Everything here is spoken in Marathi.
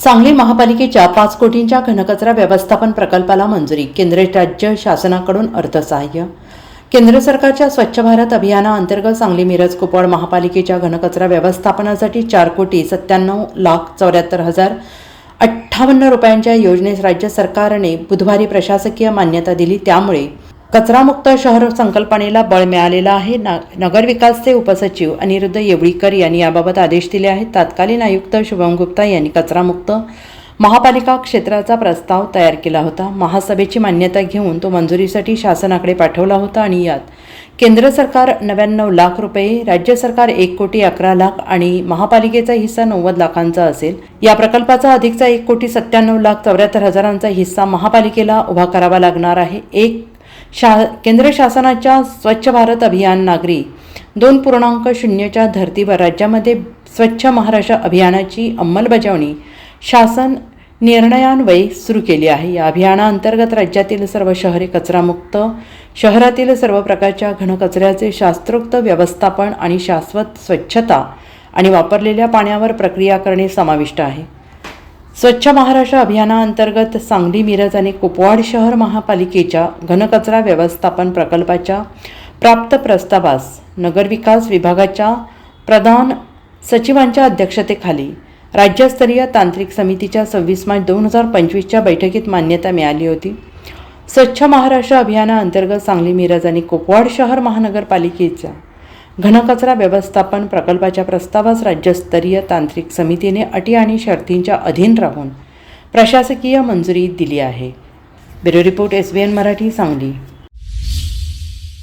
सांगली महापालिकेच्या पाच कोटींच्या घनकचरा व्यवस्थापन प्रकल्पाला मंजुरी केंद्र राज्य शासनाकडून अर्थसहाय्य. केंद्र सरकारच्या स्वच्छ भारत अभियानाअंतर्गत सांगली मिरज कुपवाड महापालिकेच्या घनकचरा व्यवस्थापनासाठी चार कोटी सत्त्याण्णव लाख चौऱ्याहत्तर हजार अठ्ठावन्न रुपयांच्या योजनेस राज्य सरकारने बुधवारी प्रशासकीय मान्यता दिली. त्यामुळे कचरामुक्त शहर संकल्पनेला बळ मिळालेलं आहे. ना नगरविकासचे उपसचिव अनिरुद्ध येवळीकर यांनी याबाबत आदेश दिले आहेत. तत्कालीन आयुक्त शुभम गुप्ता यांनी कचरामुक्त महापालिका क्षेत्राचा प्रस्ताव तयार केला होता. महासभेची मान्यता घेऊन तो मंजुरीसाठी शासनाकडे पाठवला होता आणि यात केंद्र सरकार नव्याण्णव लाख रुपये राज्य सरकार एक कोटी अकरा लाख आणि महापालिकेचा हिस्सा नव्वद लाखांचा असेल. या प्रकल्पाचा अधिकचा एक कोटी सत्त्याण्णव लाख चौऱ्याहत्तर हजारांचा हिस्सा महापालिकेला उभा करावा लागणार आहे. एक शा केंद्र शासनाच्या स्वच्छ भारत अभियान नागरी. दोन पूर्णांक शून्यच्या धर्तीवर राज्यामध्ये स्वच्छ महाराष्ट्र अभियानाची अंमलबजावणी शासन निर्णयान्वये सुरू केली आहे. या अभियानाअंतर्गत राज्यातील सर्व शहरे कचरामुक्त शहरातील सर्व प्रकारच्या घनकचऱ्याचे शास्त्रोक्त व्यवस्थापन आणि शाश्वत स्वच्छता आणि वापरलेल्या पाण्यावर प्रक्रिया करणे समाविष्ट आहे. स्वच्छ महाराष्ट्र अभियानाअंतर्गत सांगली मिरज आणि कुपवाड शहर महापालिकेच्या घनकचरा व्यवस्थापन प्रकल्पाच्या प्राप्त प्रस्तावास नगरविकास विभागाच्या प्रधान सचिवांच्या अध्यक्षतेखाली राज्यस्तरीय तांत्रिक समितीच्या सव्वीस मार्च दोन हजार पंचवीसच्या बैठकीत मान्यता मिळाली होती. स्वच्छ महाराष्ट्र अभियानाअंतर्गत सांगली मिरज आणि कुपवाड शहर महानगरपालिकेच्या घनकचरा व्यवस्थापन प्रकल्पाच्या प्रस्तावास राज्यस्तरीय तांत्रिक समितीने अटी आणि शर्तींच्या अधीन राहून प्रशासकीय मंजुरी दिली आहे. Bureau report S B N Marathi Sangli.